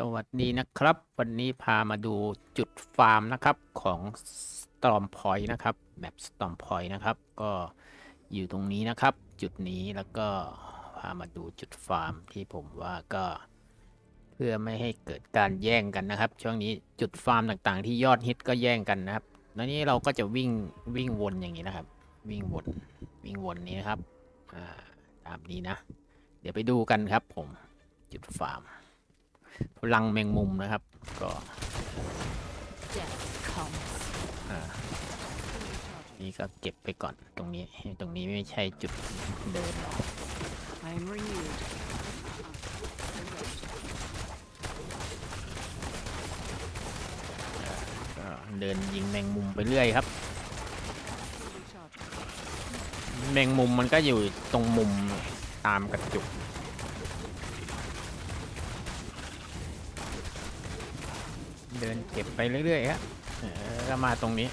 สวัสดีนะครับ วันนี้พามาดูจุดฟาร์มนะครับของ Storm Point นะครับแบบ Storm Point นะครับก็อยู่ตรงนี้นะครับ จุดนี้แล้วก็พามาดูจุดฟาร์มที่ผมว่าก็ เพื่อไม่ให้เกิดการแย่งกันนะครับ ช่วงนี้จุดฟาร์มต่างๆ ที่ยอดฮิตก็แย่งกันนะครับแล้วนี้เราก็จะวิ่งวิ่งวนอย่างนี้นะครับ วิ่งวนวิ่งวนนี้นะครับตามนี้นะ เดี๋ยวไปดูกันครับผมจุดฟาร์ม พลังแมงมุมนะครับ ก็ Death comes. อ่านี่ก็เก็บไปก่อนตรงนี้ ตรงนี้ไม่ใช่จุดเดินหรอกเดินยิงแมงมุมไปเรื่อยครับ แมงมุมมันก็อยู่ตรงมุมตามกระจุก เดินเก็บไปเรื่อยๆครับแล้วมาตรงนี้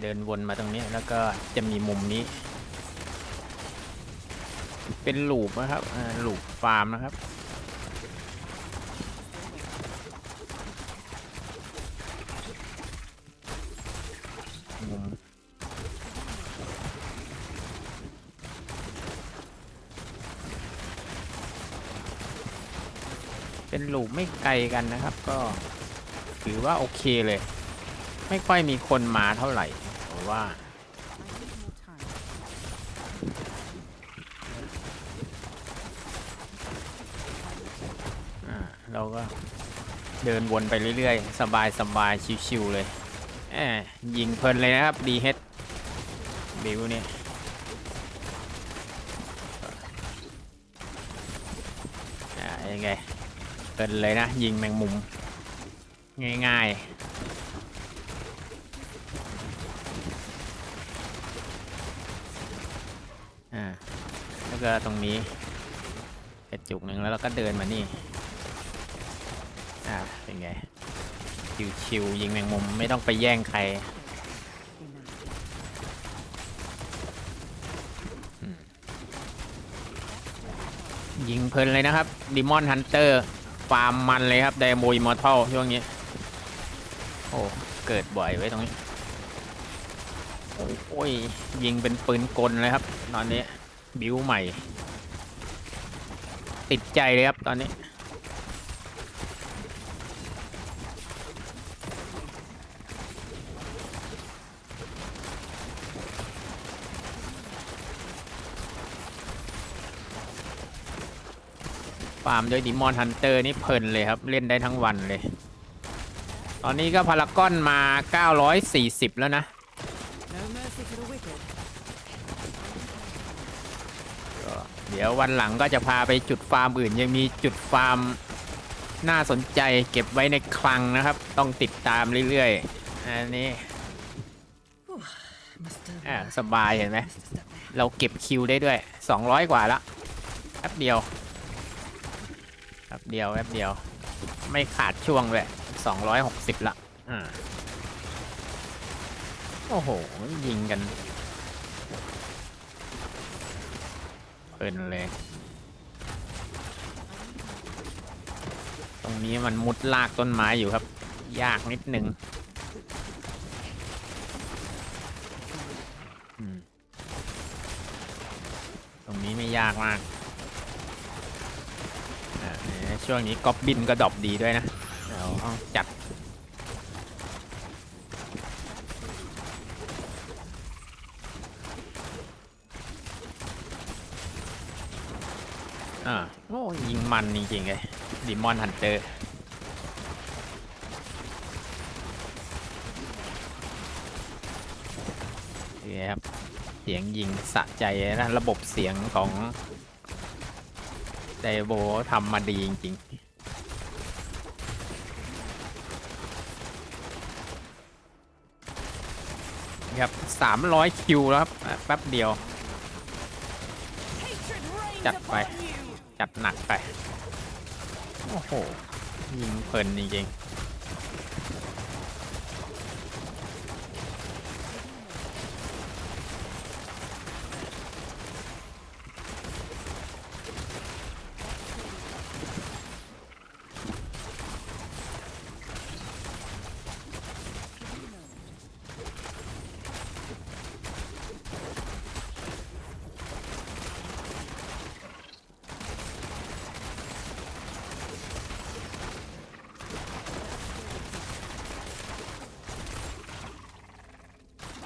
เดินวนมาตรงนี้แล้วก็จะมีมุมนี้ เป็นลูปนะครับหลูปฟาร์มนะครับ เป็นลูปไม่ไกลกันนะครับ ก็ถือว่าโอเคเลย ไม่ค่อยมีคนมาเท่าไหร่เพราะว่าเราก็เดินวนไปเรื่อยๆ สบายสบายๆชิวๆเลยแอบยิงเพลินเลยนะครับดีเฮดบิวเนี่ยอ่ายังไง นเลยนะ ยิงแมงมุม ง่ายๆ อ่า แล้วก็ตรงนี้กระจุกหนึ่งแล้วเราก็เดินมานี่ อ่า เป็นไง ชิวๆยิงแมงมุมไม่ต้องไปแย่งใครยิงเพลินเลยนะครับดิมอนฮันเตอร์ ฟาร์มมันเลยครับไดโมอิมอร์ทัลช่วงนี้ โอ้เกิดบ่อยไว้ตรงนี้ โอ้ยยิงเป็นปืนกลเลยครับ ตอนนี้ บิวใหม่ ติดใจเลยครับตอนนี้ ฟาร์มด้วยดิมอนฮันเตอร์นี่เพลินเลยครับ เล่นได้ทั้งวันเลย ตอนนี้ก็พารากอนมา 940 แล้วนะ No mercy for the wicked. ก็เดี๋ยววันหลังก็จะพาไปจุดฟาร์มอื่น ยังมีจุดฟาร์มน่าสนใจเก็บไว้ในคลังนะครับ ต้องติดตามเรื่อยๆ อันนี้ Must have อ่าสบายเห็นไหม Must have stepped there. เราเก็บคิวได้ด้วย 200 กว่าละแป๊บเดียว แป๊บเดียวแป๊บเดียว ไม่ขาดช่วงเลย260ละอ่าโอ้โห ยิงกันเพลินเลย ตรงนี้มันมุดลากต้นไม้อยู่ครับ ยากนิดนึงอืมตรงนี้ไม่ยากมากอ่าเนี่ย ช่วงนี้ก๊อบบินก็ดอปดีด้วยนะเราต้องจัดอ่าโอ้ยิงมันจริงๆเลยดิมอนฮันเตอร์นี่ครับ เสียงยิงสะใจนะ ระบบเสียงของ ไดโบทำมาดีจริงๆครับสามร้อยคิวแล้วครับอะแป๊บเดียว Hatred reigns Chặt upon vậy. you. จัดหนักไป โอ้โห ยิงเพลินจริง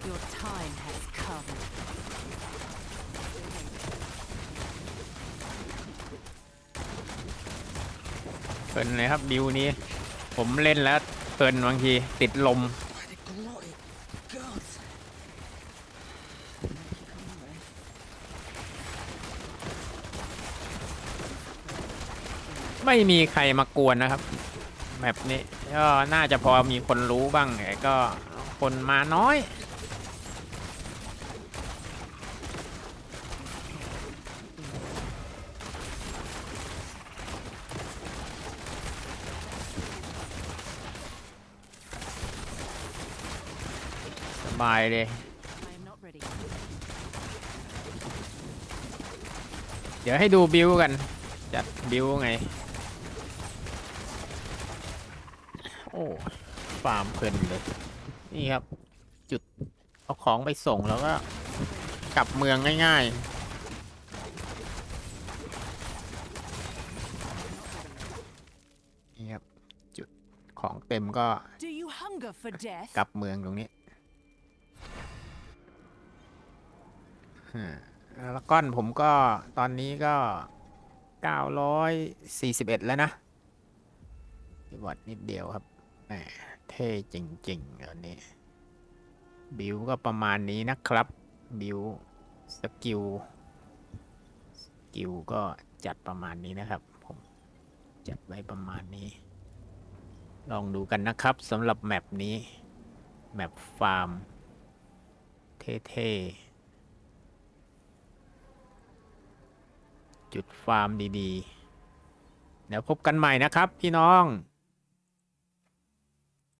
Your time has come. เพลินเลยครับบิวนี้ ผมเล่นแล้วเพลินบางทีติดลม By the glory gods. Make you come away. ไม่มีใครมากวนนะครับแบบนี้ก็น่าจะพอมีคนรู้บ้างแต่ก็คนมาน้อย สบายเลย I am not ready. เดี๋ยวให้ดูบิวกัน จัดบิวไง โอ้ฟาร์มเพลินเลย นี่ครับ จุด เอาของไปส่งแล้วก็ กลับเมืองง่าย ๆ นี่ครับ จุดของเต็มก็ Do you hunger for death? กลับเมืองตรงนี้ แล้วก้อนผมก็ตอนนี้ก็ 941 แล้วนะที่วัดนิดเดียวครับแหมเท่จริงๆตอนนี้ บิวก็ประมาณนี้นะครับ บิวสกิลสกิลก็จัดประมาณนี้นะครับ ผมจัดไว้ประมาณนี้ ลองดูกันนะครับสำหรับแมปนี้ แมปฟาร์ม เท่ๆ จุดฟาร์มดีๆ เดี๋ยวพบกันใหม่นะครับพี่น้อง